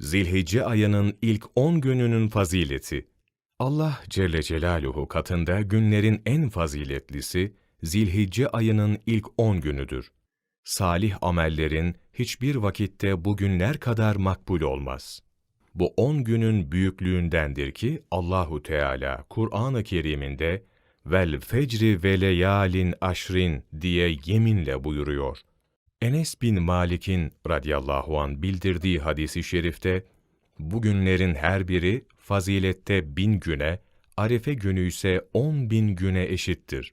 Zilhicce ayının ilk 10 gününün fazileti. Allah Celle Celaluhu katında günlerin en faziletlisi Zilhicce ayının ilk 10 günüdür. Salih amellerin hiçbir vakitte bu günler kadar makbul olmaz. Bu 10 günün büyüklüğündendir ki Allahu Teala Kur'an-ı Kerim'inde vel fecri ve leyalin aşrin diye yeminle buyuruyor. Enes bin Malik'in radıyallahu an bildirdiği hadisi şerifte, bu günlerin her biri fazilette bin güne, arefe günü ise on bin güne eşittir.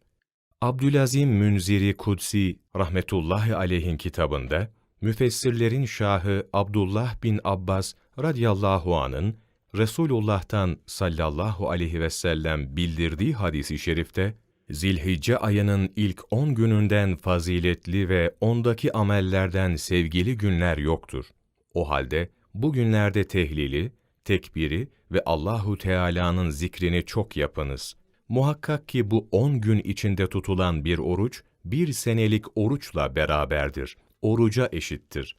Abdülazim Münziri Kudsi rahmetullahi aleyhin kitabında, müfessirlerin şahı Abdullah bin Abbas radıyallahu anın Resulullah'tan sallallahu aleyhi ve sellem bildirdiği hadisi şerifte, Zilhicce ayının ilk 10 gününden faziletli ve ondaki amellerden sevgili günler yoktur. O halde bu günlerde tehlili, tekbiri ve Allahu Teala'nın zikrini çok yapınız. Muhakkak ki bu 10 gün içinde tutulan bir oruç, bir senelik oruçla beraberdir. Oruca eşittir.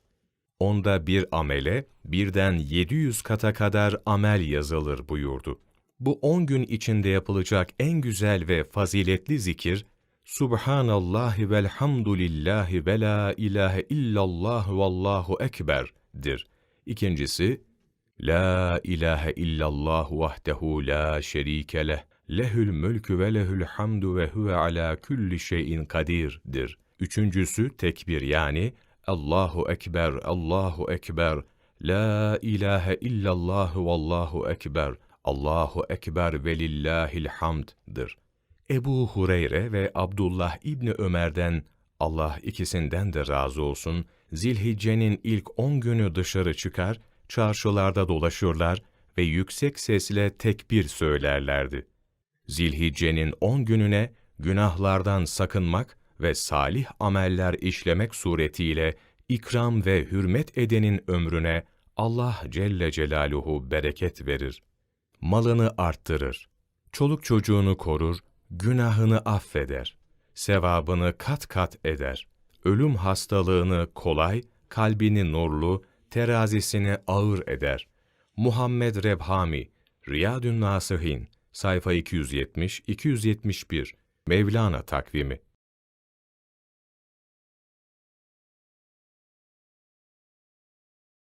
Onda bir amele, birden 700 kata kadar amel yazılır buyurdu. Bu 10 gün içinde yapılacak en güzel ve faziletli zikir, Subhanallahi velhamdülillahi ve la ilahe illallah vallahu ekber'dir. İkincisi, La ilahe illallah vahdehu la şerike leh, lehül mülkü ve lehül hamdu ve huve ala kulli şeyin kadir'dir. Üçüncüsü tekbir yani Allahu ekber, Allahu ekber, la ilahe illallah vallahu ekber, Allahu ekber ve lillahil hamd'dır. Ebu Hureyre ve Abdullah İbni Ömer'den Allah ikisinden de razı olsun, Zilhicce'nin ilk on günü dışarı çıkar, çarşılarda dolaşırlar ve yüksek sesle tekbir söylerlerdi. Zilhicce'nin on gününe günahlardan sakınmak ve salih ameller işlemek suretiyle ikram ve hürmet edenin ömrüne Allah Celle Celaluhu bereket verir. Malını arttırır. Çoluk çocuğunu korur, günahını affeder. Sevabını kat kat eder. Ölüm hastalığını kolay, kalbini nurlu, terazisini ağır eder. Muhammed Rebhami, Riyadün Nasihin, sayfa 270-271, Mevlana takvimi.